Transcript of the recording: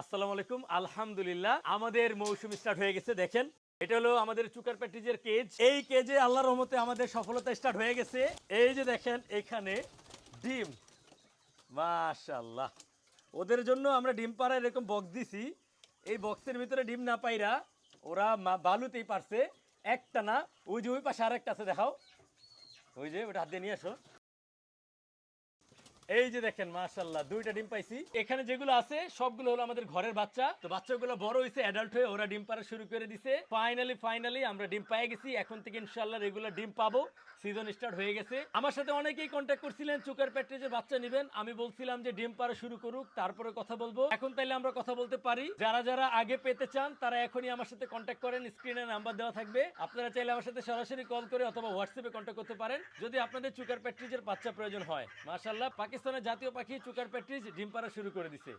আসসালামু আলাইকুম, আলহামদুলিল্লাহ। আমাদের মৌসুম স্টার্ট হয়ে গেছে, দেখেন। এটা হলো আমাদের চুকার প্যাটিজের কেজ এই কেজে আল্লাহর রহমতে আমাদের সফলতা স্টার্ট হয়ে গেছে। এই যে দেখেন, এখানে ডিম। মাশাল্লাহ ওদের জন্য আমরা ডিম পাড়ায় এরকম বক্স দিছি। এই বক্সের ভিতরে ডিম না পাইরা ওরা বালুতেই পারছে। একটা না, ওই যে ওই পাশে আরেকটা আছে, দেখাও। ওই যে, ওটা হাত দিয়ে নিয়ে আসো। এই যে দেখেন মাশাল্লাহ দুইটা ডিম পাইছি। এখানে যেগুলো আছে, সবগুলো হলো আমাদের ঘরের বাচ্চা। তো বাচ্চাগুলো বড় হয়েছে অ্যাডাল্ট হয়ে ওরা ডিম পাড়া শুরু করে দিছে। ফাইনালি ফাইনালি আমরা ডিম পেয়ে গেছি। এখন থেকে ইনশাল্লাহ রেগুলার ডিম পাবো। সিজন স্টার্ট হয়ে গেছে। আমার সাথে অনেকেই কন্ট্যাক্ট করছিলেন চুকার প্যাট্রি যে বাচ্চা নেবেন। আমি বলছিলাম যে ডিম পাড়া শুরু করুক, তারপরে কথা বলব। এখন তাইলে আমরা কথা বলতে পারি। যারা যারা আগে পেতে চান, তারা এখনই আমার সাথে কন্ট্যাক্ট করেন। স্ক্রিনে নাম্বার দেওয়া থাকবে। আপনারা চাইলে আমার সাথে সরাসরি কল করে অথবা হোয়াটসঅ্যাপে কন্ট্যাক্ট করতে পারেন। যদি আপনাদের চুকার প্যাট্রিজের বাচ্চা প্রয়োজন হয়। মাশাল্লাহ পাকিস্তানের জাতীয় পাখি চুকার প্যাট্রিজ ডিম পাড়া শুরু করে দিছে।